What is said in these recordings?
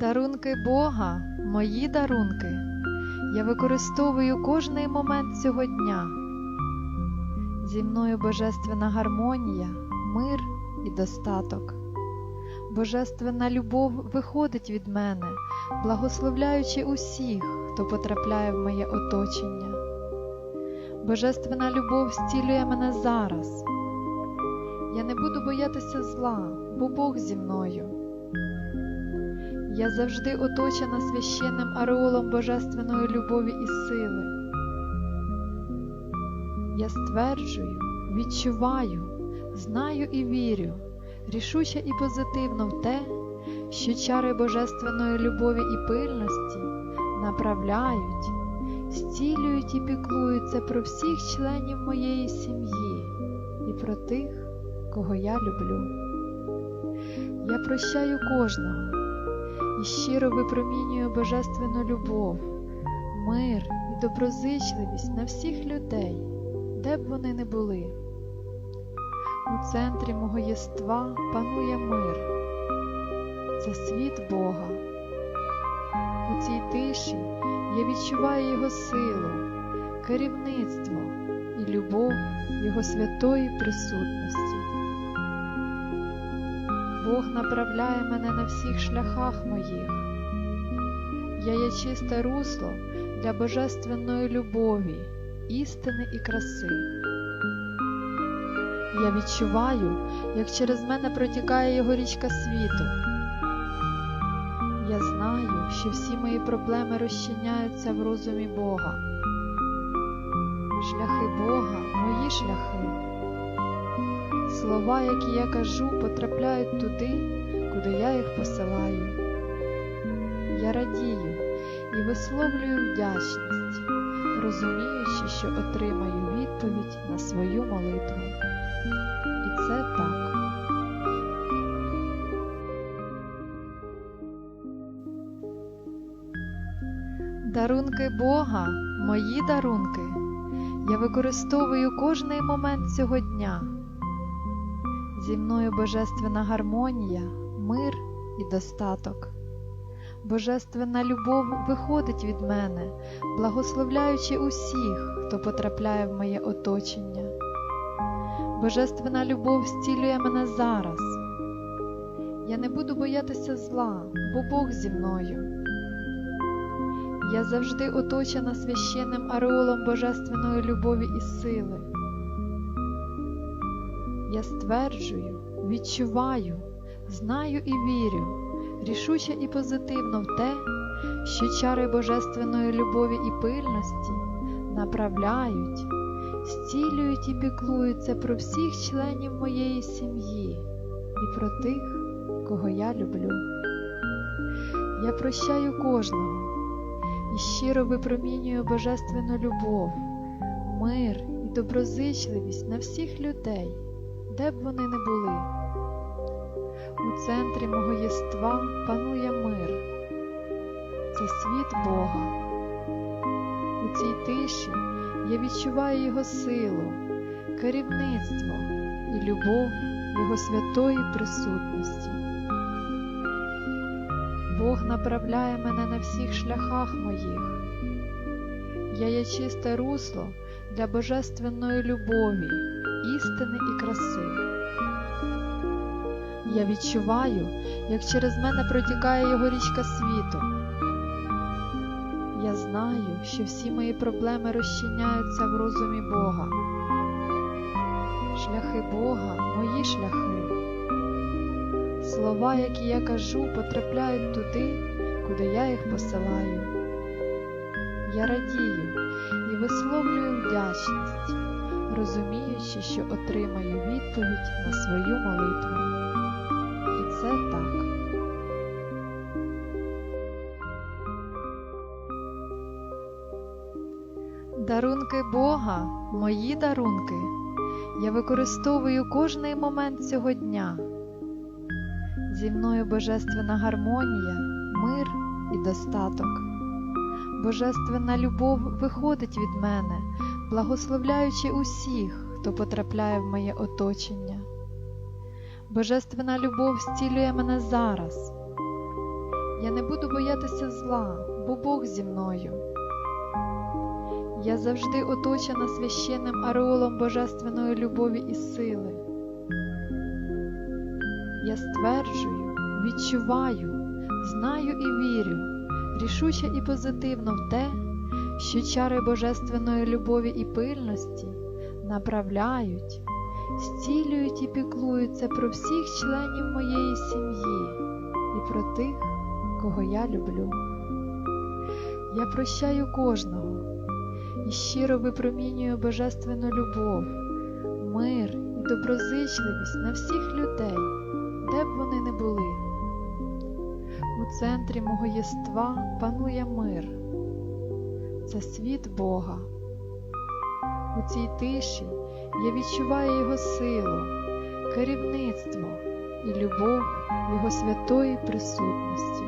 Дарунки Бога, мої дарунки, я використовую кожний момент цього дня. Зі мною божественна гармонія, мир і достаток. Божественна любов виходить від мене, благословляючи усіх, хто потрапляє в моє оточення. Божественна любов зцілює мене зараз. Я не буду боятися зла, бо Бог зі мною. Я завжди оточена священним ареолом божественної любові і сили. Я стверджую, відчуваю, знаю і вірю, рішуче і позитивно в те, що чари божественної любові і пильності направляють, зцілюють і піклуються про всіх членів моєї сім'ї і про тих, кого я люблю. Я прощаю кожного і щиро випромінюю божественну любов, мир і доброзичливість на всіх людей, де б вони не були. У центрі мого єства панує мир. Це світ Бога. У цій тиші я відчуваю Його силу, керівництво і любов Його святої присутності. Бог направляє мене на всіх шляхах моїх. Я є чисте русло для божественної любові, істини і краси. Я відчуваю, як через мене протікає його річка світу. Я знаю, що всі мої проблеми розчиняються в розумі Бога. Шляхи Бога мої шляхи. Слова, які я кажу, потрапляють туди, куди я їх посилаю. Я радію і висловлюю вдячність, розуміючи, що отримаю відповідь на свою молитву. І це так. Дарунки Бога, мої дарунки, я використовую кожний момент цього дня. Зі мною божественна гармонія, мир і достаток. Божественна любов виходить від мене, благословляючи усіх, хто потрапляє в моє оточення. Божественна любов зцілює мене зараз. Я не буду боятися зла, бо Бог зі мною. Я завжди оточена священним ареолом божественної любові і сили. Я стверджую, відчуваю, знаю і вірю, рішуче і позитивно в те, що чари божественної любові і пильності направляють, зцілюють і піклуються про всіх членів моєї сім'ї і про тих, кого я люблю. Я прощаю кожного і щиро випромінюю божественну любов, мир і доброзичливість на всіх людей, де б вони не були. У центрі мого єства панує мир. Це світ Бога. У цій тиші я відчуваю Його силу, керівництво і любов Його святої присутності. Бог направляє мене на всіх шляхах моїх. Я є чисте русло для божественної любові, істини і краси. Я відчуваю, як через мене протікає його річка світу. Я знаю, що всі мої проблеми розчиняються в розумі Бога. Шляхи Бога мої шляхи. Слова, які я кажу, потрапляють туди, куди я їх посилаю. Я радію і висловлюю вдячність, розуміючи, що отримаю відповідь на свою молитву. І це так. Дарунки Бога, мої дарунки, я використовую кожний момент цього дня. Зі мною божественна гармонія, мир і достаток. Божественна любов виходить від мене, благословляючи усіх, хто потрапляє в моє оточення. Божественна любов зцілює мене зараз. Я не буду боятися зла, бо Бог зі мною. Я завжди оточена священним ареолом божественної любові і сили. Я стверджую, відчуваю, знаю і вірю, рішуче і позитивно в те, що чари божественної любові і пильності направляють, зцілюють і піклуються про всіх членів моєї сім'ї і про тих, кого я люблю. Я прощаю кожного і щиро випромінюю божественну любов, мир і доброзичливість на всіх людей, де б вони не були. У центрі мого єства панує мир. Це світ Бога. У цій тиші я відчуваю Його силу, керівництво і любов Його святої присутності.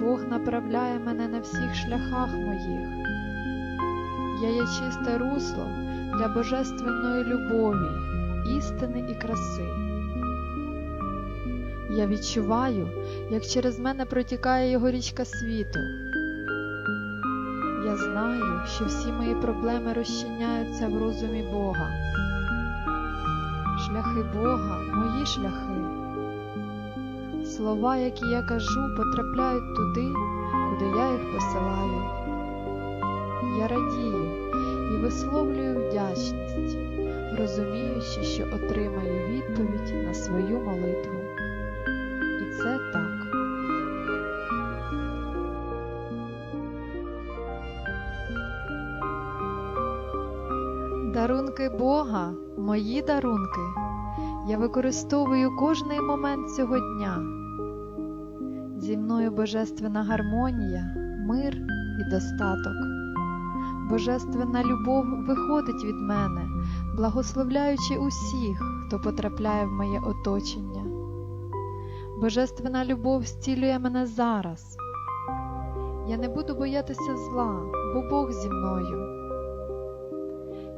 Бог направляє мене на всіх шляхах моїх. Я є чисте русло для божественної любові, істини і краси. Я відчуваю, як через мене протікає його річка світу. Знаю, що всі мої проблеми розчиняються в розумі Бога. Шляхи Бога мої шляхи. Слова, які я кажу, потрапляють туди, куди я їх посилаю. Я радію і висловлюю вдячність, розуміючи, що отримаю відповідь на свою молитву. Дарунки Бога, мої дарунки. Я використовую кожний момент цього дня. Зі мною божественна гармонія, мир і достаток. Божественна любов виходить від мене, благословляючи усіх, хто потрапляє в моє оточення. Божественна любов зцілює мене зараз. Я не буду боятися зла, бо Бог зі мною.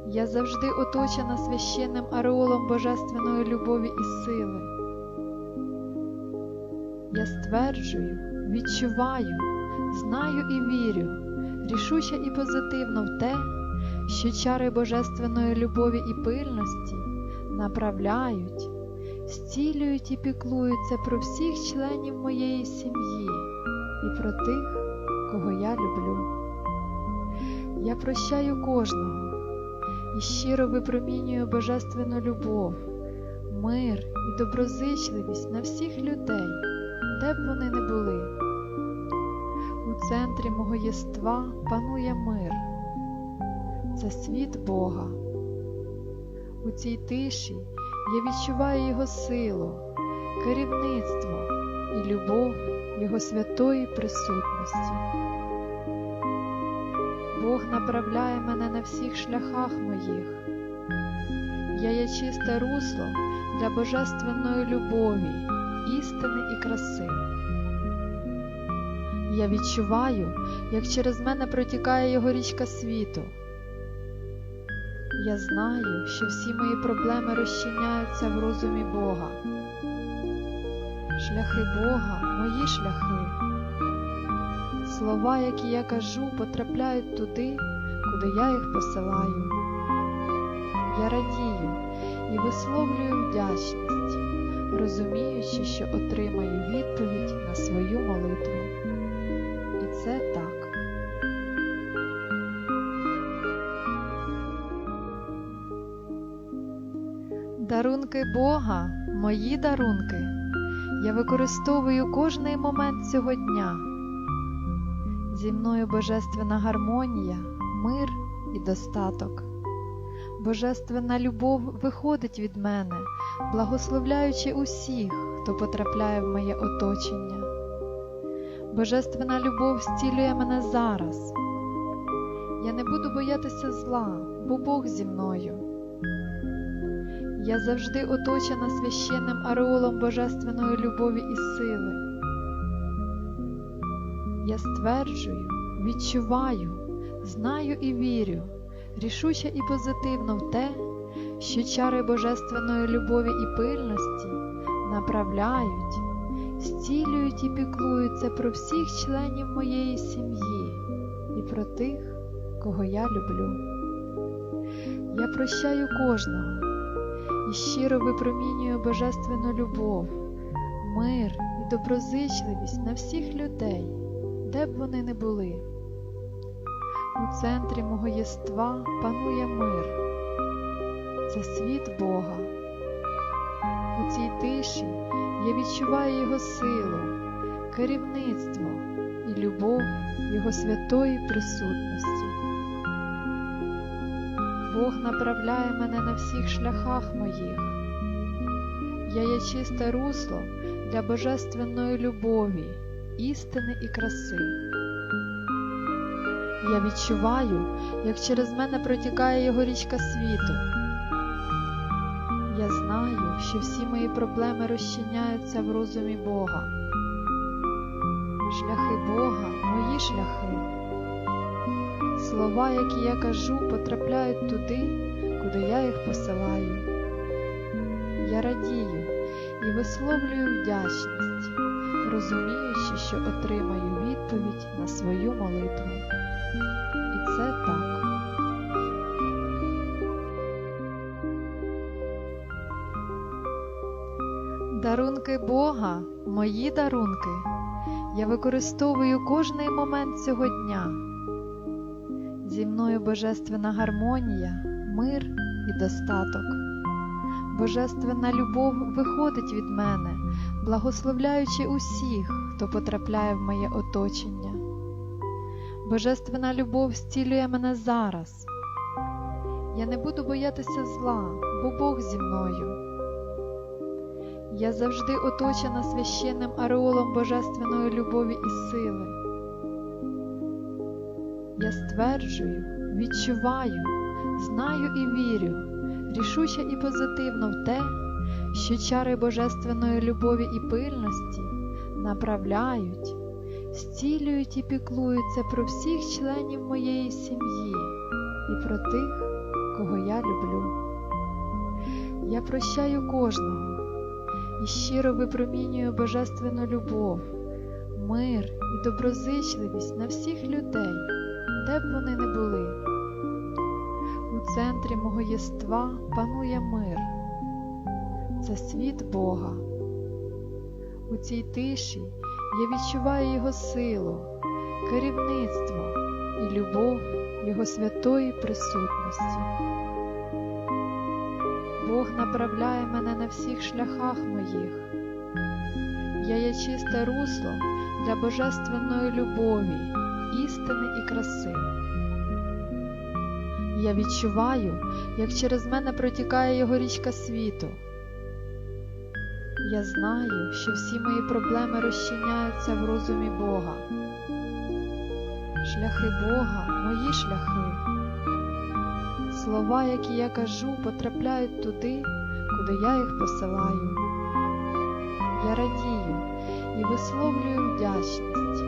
Я завжди оточена священним ареолом божественної любові і сили. Я стверджую, відчуваю, знаю і вірю, рішуче і позитивно в те, що чари божественної любові і пильності направляють, зцілюють і піклуються про всіх членів моєї сім'ї і про тих, кого я люблю. Я прощаю кожного і щиро випромінюю божественну любов, мир і доброзичливість на всіх людей, де б вони не були. У центрі мого єства панує мир. Це світ Бога. У цій тиші я відчуваю Його силу, керівництво і любов Його святої присутності. Бог направляє мене на всіх шляхах моїх. Я є чисте русло для божественної любові, істини і краси. Я відчуваю, як через мене протікає його річка світу. Я знаю, що всі мої проблеми розчиняються в розумі Бога. Шляхи Бога мої шляхи. Слова, які я кажу, потрапляють туди, куди я їх посилаю. Я радію і висловлюю вдячність, розуміючи, що отримаю відповідь на свою молитву. І це так. Дарунки Бога, мої дарунки. Я використовую кожний момент цього дня. Зі мною божественна гармонія, мир і достаток. Божественна любов виходить від мене, благословляючи усіх, хто потрапляє в моє оточення. Божественна любов зцілює мене зараз. Я не буду боятися зла, бо Бог зі мною. Я завжди оточена священним ареолом божественної любові і сили. Я стверджую, відчуваю, знаю і вірю, рішуче і позитивно в те, що чари божественної любові і пильності направляють, зцілюють і піклуються про всіх членів моєї сім'ї і про тих, кого я люблю. Я прощаю кожного і щиро випромінюю божественну любов, мир і доброзичливість на всіх людей, де б вони не були. У центрі мого єства панує мир. Це світ Бога. У цій тиші я відчуваю Його силу, керівництво і любов Його святої присутності. Бог направляє мене на всіх шляхах моїх. Я є чисте русло для божественної любові, істини і краси. Я відчуваю, як через мене протікає його річка світу. Я знаю, що всі мої проблеми розчиняються в розумі Бога. Шляхи Бога мої шляхи. Слова, які я кажу, потрапляють туди, куди я їх посилаю. Я радію і висловлюю вдячність, розуміючи, що отримаю відповідь на свою молитву. І це так. Дарунки Бога, мої дарунки. Я використовую кожний момент цього дня. Зі мною божественна гармонія, мир і достаток. Божественна любов виходить від мене, благословляючи усіх, хто потрапляє в моє оточення. Божественна любов зцілює мене зараз. Я не буду боятися зла, бо Бог зі мною. Я завжди оточена священним ареолом божественної любові і сили. Я стверджую, відчуваю, знаю і вірю, рішуче і позитивно в те, що чари божественної любові і пильності направляють, зцілюють і піклуються про всіх членів моєї сім'ї і про тих, кого я люблю. Я прощаю кожного і щиро випромінюю божественну любов, мир і доброзичливість на всіх людей, де б вони не були. У центрі мого єства панує мир. Це світ Бога. У цій тиші я відчуваю Його силу, керівництво і любов Його святої присутності. Бог направляє мене на всіх шляхах моїх. Я є чисте русло для божественної любові, істини і краси. Я відчуваю, як через мене протікає його річка світу. Я знаю, що всі мої проблеми розчиняються в розумі Бога. Шляхи Бога мої шляхи. Слова, які я кажу, потрапляють туди, куди я їх посилаю. Я радію і висловлюю вдячність,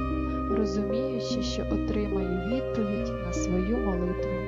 розуміючи, що отримаю відповідь на свою молитву.